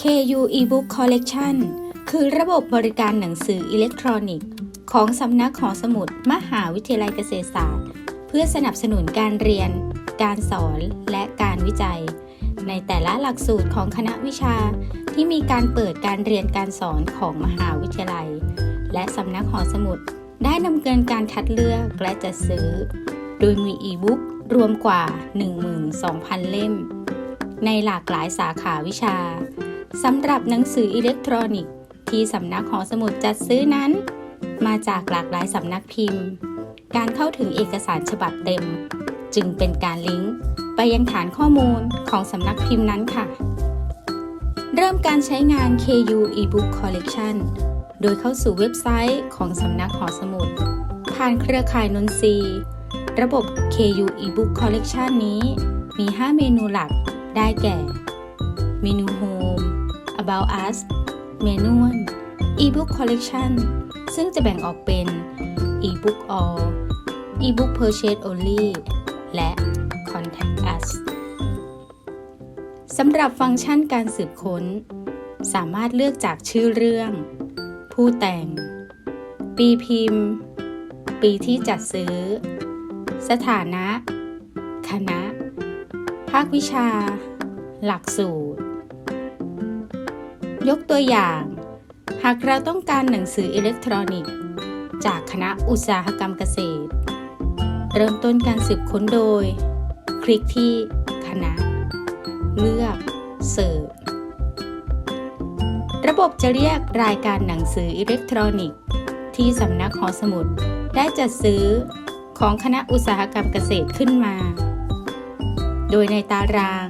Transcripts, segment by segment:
KU eBook Collection คือระบบบริการหนังสืออิเล็กทรอนิกส์ ของสำนักหอสมุดมหาวิทยาลัยเกษตรศาสตร์ เพื่อสนับสนุนการเรียน การสอนและการวิจัย ในแต่ละหลักสูตรของคณะวิชาที่มีการเปิดการเรียนการสอนของมหาวิทยาลัย และสำนักหอสมุดได้ดำเนินการคัดเลือกและจัดซื้อ โดยมีอีบุ๊กรวมกว่า 12,000 เล่ม ในหลากหลายสาขาวิชา สำหรับหนังสืออิเล็กทรอนิกส์ที่สำนักหอสมุดจัดซื้อนั้น มาจากหลากหลายสำนักพิมพ์ การเข้าถึงเอกสารฉบับเต็ม จึงเป็นการลิงก์ไปยังฐานข้อมูลของสำนักพิมพ์นั้นค่ะ เริ่มการใช้งาน KU eBook Collection โดยเข้าสู่เว็บไซต์ของสำนักหอสมุด ผ่านเครือข่ายนนทรีย์ระบบ KU eBook Collection นี้มี 5 เมนูหลักได้แก่ เมนู Home About Us Manual eBook Collection ซึ่งจะแบ่งออกเป็น eBook All eBook Purchase Only และ Contact Us สำหรับฟังก์ชันการสืบค้น สามารถเลือกจากชื่อเรื่อง ผู้แต่ง ปีพิมพ์ ปีที่จัดซื้อ สถานะ คณะ ภาควิชา หลักสูตร ยกตัวอย่าง หากเราต้องการหนังสืออิเล็กทรอนิกส์ จากคณะอุตสาหกรรมเกษตร เริ่มต้นการสืบค้นโดย คลิกที่คณะ เลือกเสิร์ชระบบจะเรียกรายการหนังสืออิเล็กทรอนิกส์ ที่สำนักหอสมุดได้จัดซื้อของคณะอุตสาหกรรมเกษตรขึ้นมา โดยในตาราง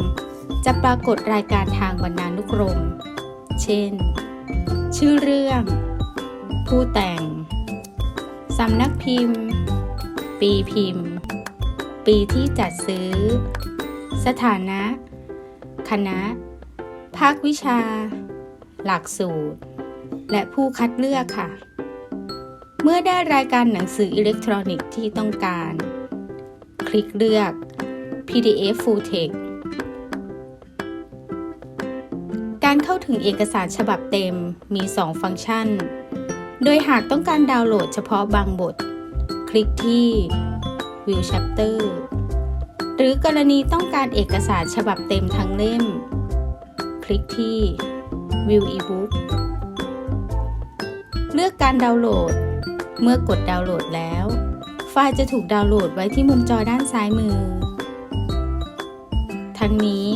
จะปรากฏรายการทางบรรณานุกรม เช่น ชื่อเรื่อง ผู้แต่ง สำนักพิมพ์ ปีพิมพ์ ปีที่จัดซื้อ สถานะ คณะ ภาควิชา หลักสูตร และผู้คัดเลือกค่ะ เมื่อได้รายการหนังสืออิเล็กทรอนิกส์ที่ต้องการ คลิกเลือก PDF Full Text การเข้าถึงเอกสารฉบับเต็มมี 2 ฟังก์ชัน โดยหากต้องการดาวน์โหลดเฉพาะบางบท คลิกที่ View Chapter หรือกรณีต้องการเอกสารฉบับเต็มทั้งเล่ม คลิกที่ View eBook เลือกการดาวน์โหลด เมื่อกดดาวน์โหลดแล้ว ไฟล์จะถูกดาวน์โหลดไว้ที่มุมจอด้านซ้ายมือ ทั้งนี้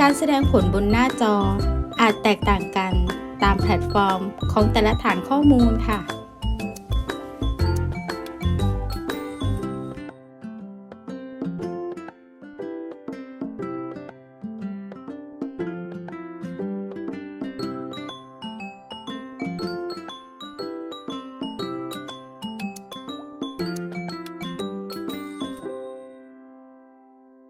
การแสดงผลบนหน้าจอ อาจแตกต่างกันตามแพลตฟอร์มของแต่ละฐานข้อมูลค่ะ